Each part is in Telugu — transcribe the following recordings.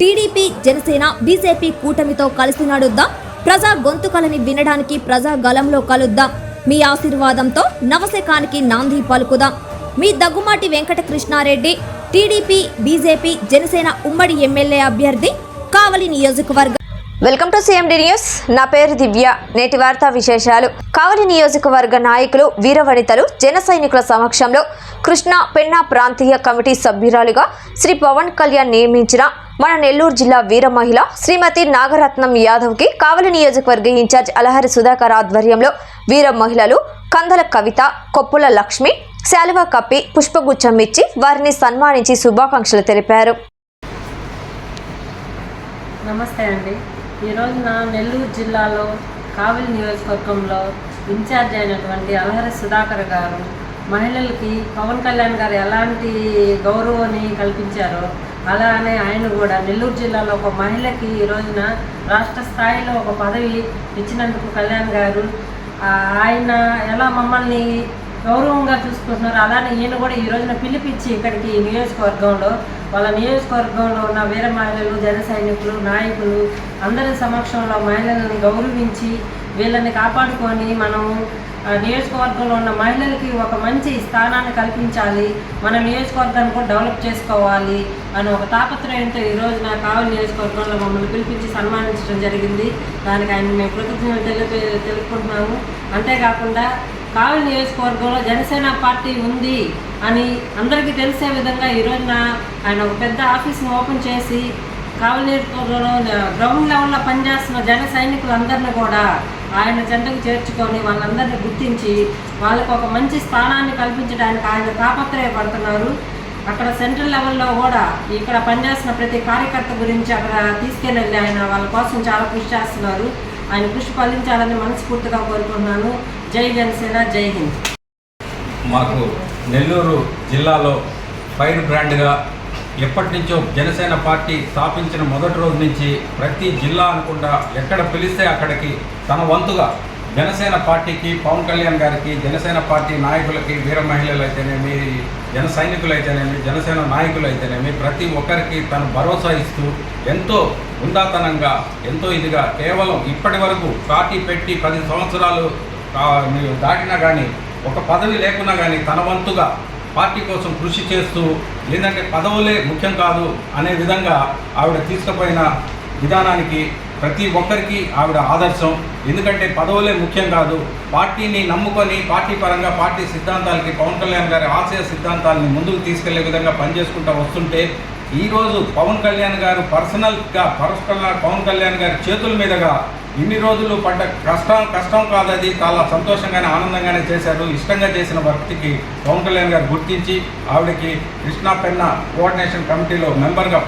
టీడీపీ జనసేన బీజేపీ కూటమితో కలిసి నడుద్దాం. ప్రజా గొంతుకలని వినడానికి ప్రజా గలంలో కలుద్దాం. మీ ఆశీర్వాదంతో నవశకానికి నాంది పలుకుదాం. మీ దగ్గుమాటి వెంకటకృష్ణారెడ్డి టీడీపీ బీజేపీ జనసేన ఉమ్మడి ఎమ్మెల్యే అభ్యర్థి కావలి నియోజకవర్గం వెల్కమ్ టు సిఎండి న్యూస్. నా పేరు దివ్య. నేటి వార్తా విశేషాలు. కావలి నియోజకవర్గ నాయకులు వీరవనితలు జన సైనికుల సమక్షంలో కృష్ణా పెన్నా ప్రాంతీయ కమిటీ సభ్యురాలుగా శ్రీ పవన్ కళ్యాణ్ నియమించిన మన నెల్లూరు జిల్లా వీర మహిళ శ్రీమతి నాగరత్నం యాదవ్కి కావలి నియోజకవర్గ ఇన్ఛార్జ్ అలహరి సుధాకర్ ఆధ్వర్యంలో వీర మహిళలు కందల కవిత కొప్పుల లక్ష్మి శాలువ కప్పి పుష్పగుచ్చం ఇచ్చి వారిని సన్మానించి శుభాకాంక్షలు తెలిపారు. నమస్తే అండి. ఈరోజు నా నెల్లూరు జిల్లాలో కావలి నియోజకవర్గంలో ఇన్ఛార్జ్ అయినటువంటి అలహరి సుధాకర్ గారు మహిళలకి పవన్ కళ్యాణ్ గారు ఎలాంటి గౌరవాన్ని కల్పించారో అలానే ఆయన కూడా నెల్లూరు జిల్లాలో ఒక మహిళకి ఈ రోజున రాష్ట్ర స్థాయిలో ఒక పదవి ఇచ్చినందుకు కళ్యాణ్ గారు ఆయన ఎలా మమ్మల్ని గౌరవంగా చూసుకుంటున్నారు అలానే ఈయన కూడా ఈ రోజున పిలిపించి ఇక్కడికి ఈ నియోజకవర్గంలో వాళ్ళ నియోజకవర్గంలో ఉన్న వీర మహిళలు జన సైనికులు నాయకులు అందరి సమక్షంలో మహిళలను గౌరవించి వీళ్ళని కాపాడుకొని మనము నియోజకవర్గంలో ఉన్న మహిళలకి ఒక మంచి స్థానాన్ని కల్పించాలి. మన నియోజకవర్గాన్ని కూడా డెవలప్ చేసుకోవాలి అని ఒక తాపత్రయంతో ఈ నా కావలి నియోజకవర్గంలో మమ్మల్ని పిలిపించి సన్మానించడం జరిగింది. దానికి ఆయన మేము కృతజ్ఞతలు తెలిపి తెలుపుకుంటున్నాము. అంతేకాకుండా కావలి నియోజకవర్గంలో జనసేన పార్టీ ఉంది అని అందరికీ తెలిసే విధంగా ఈ రోజున ఆయన ఒక పెద్ద ఆఫీస్ని ఓపెన్ చేసి కావలి గ్రౌండ్ లెవెల్లో పనిచేస్తున్న జన సైనికులందరినీ కూడా ఆయన జెండకు చేర్చుకొని వాళ్ళందరినీ గుర్తించి వాళ్ళకు ఒక మంచి స్థానాన్ని కల్పించడానికి ఆయన తాపత్రయపడుతున్నారు. అక్కడ సెంట్రల్ లెవెల్లో కూడా ఇక్కడ పనిచేస్తున్న ప్రతి కార్యకర్త గురించి అక్కడ తీసుకెళ్ళి ఆయన వాళ్ళ కోసం చాలా కృషి చేస్తున్నారు. ఆయన కృషి ఫలించాలని మనస్ఫూర్తిగా కోరుకుంటున్నాను. జై జనసేన జై హింద్. మాకు నెల్లూరు జిల్లాలో ఫైర్ బ్రాండ్గా ఎప్పటి నుంచో జనసేన పార్టీ స్థాపించిన మొదటి రోజు నుంచి ప్రతి జిల్లా అనుకుంటా ఎక్కడ పిలిస్తే అక్కడికి తన వంతుగా జనసేన పార్టీకి పవన్ కళ్యాణ్ గారికి జనసేన పార్టీ నాయకులకి వీర మహిళలు అయితేనేమి జన సైనికులు అయితేనేమి జనసేన నాయకులు అయితేనేమి ప్రతి ఒక్కరికి తను భరోసా ఇస్తూ ఎంతో ఉందాతనంగా ఎంతో ఇదిగా కేవలం ఇప్పటి వరకు పార్టీ పెట్టి పది సంవత్సరాలు మీరు దాటినా కానీ ఒక పదవి లేకున్నా కానీ తన వంతుగా పార్టీ కోసం కృషి చేస్తూ ఏంటంటే పదవులే ముఖ్యం కాదు అనే విధంగా ఆవిడ తీసుకుపోయిన విధానానికి ప్రతి ఒక్కరికి ఆవిడ ఆదర్శం. ఎందుకంటే పదవులే ముఖ్యం కాదు. పార్టీని నమ్ముకొని పార్టీ పరంగా పార్టీ సిద్ధాంతాలకి పవన్ కళ్యాణ్ గారి ఆశయ సిద్ధాంతాలని ముందుకు తీసుకెళ్ళే విధంగా పనిచేసుకుంటూ వస్తుంటే ఈరోజు పవన్ కళ్యాణ్ గారు పర్సనల్గా పరస్పర పవన్ కళ్యాణ్ గారి చేతుల మీదుగా ఇన్ని రోజులు పడ్డ కష్టం కష్టం కాదు అది చాలా సంతోషంగానే ఆనందంగానే చేశారు. ఇష్టంగా చేసిన భక్తికి పవన్ కళ్యాణ్ గారు గుర్తించి ఆవిడకి కృష్ణా పెన్న కోఆర్డినేషన్ కమిటీలో మెంబర్గా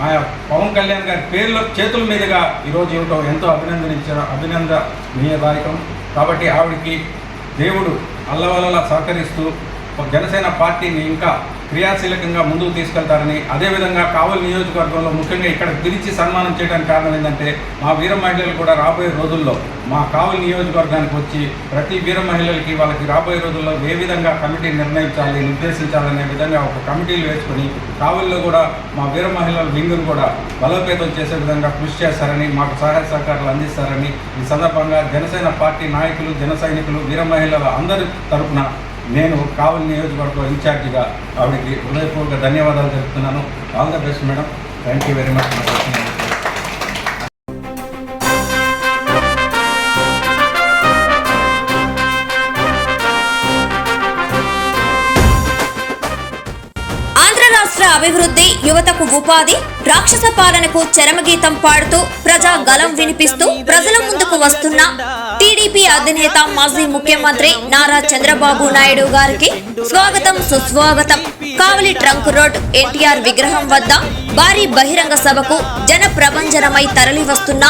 ఆయా పవన్ కళ్యాణ్ గారి పేర్లో చేతుల మీదుగా ఈరోజు ఇవ్వటం ఎంతో అభినందనించిన అభినందనీయదాయకం కాబట్టి ఆవిడకి దేవుడు అల్లవల్ల సహకరిస్తూ జనసేన పార్టీని ఇంకా క్రియాశీలకంగా ముందుకు తీసుకెళ్తారని అదేవిధంగా కావలి నియోజకవర్గంలో ముఖ్యంగా ఇక్కడ పిలిచి సన్మానం చేయడానికి కారణం ఏంటంటే మా వీర మహిళలు కూడా రాబోయే రోజుల్లో మా కావలి నియోజకవర్గానికి వచ్చి ప్రతి వీర మహిళలకి వాళ్ళకి రాబోయే రోజుల్లో ఏ విధంగా కమిటీ నిర్ణయించాలి నిర్దేశించాలనే విధంగా ఒక కమిటీలు వేసుకొని కావలిలో కూడా మా వీర మహిళల వింగును కూడా బలోపేతం చేసే విధంగా కృషి చేస్తారని మాకు సహాయ సహకారాలు అందిస్తారని ఈ సందర్భంగా జనసేన పార్టీ నాయకులు జన సైనికులు వీర మహిళల అందరి తరపున నేను కావలి నియోజకవర్గం ఇన్ఛార్జిగా ఆవిడకి హృదయపూర్వక ధన్యవాదాలు తెలుపుతున్నాను. All the best madam thank you very much అభివృద్ధి యువతకు ఉపాధి రాక్షస పాలనకు చరమగీతం పాడుతూ ప్రజా గలం వినిపిస్తూ ప్రజల ముందుకు వస్తున్న టీడీపీ అధినేత మాజీ ముఖ్యమంత్రి నారా చంద్రబాబు నాయుడు గారికి స్వాగతం సుస్వాగతం. కావలి ట్రంక్ రోడ్ ఎన్టీఆర్ విగ్రహం వద్ద భారీ బహిరంగ సభకు జన ప్రభంజనమై తరలి వస్తున్న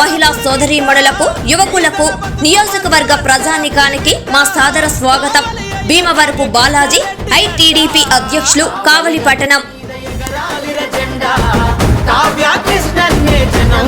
మహిళా సోదరీమణులకు యువకులకు నియోజకవర్గ ప్రజానికానికి మా సాదర స్వాగతం. భీమవరపు బాలాజీ ఐటీడీపీ అధ్యక్షులు కావలి పట్టణం. కావ్య కృష్ణన్నే జనం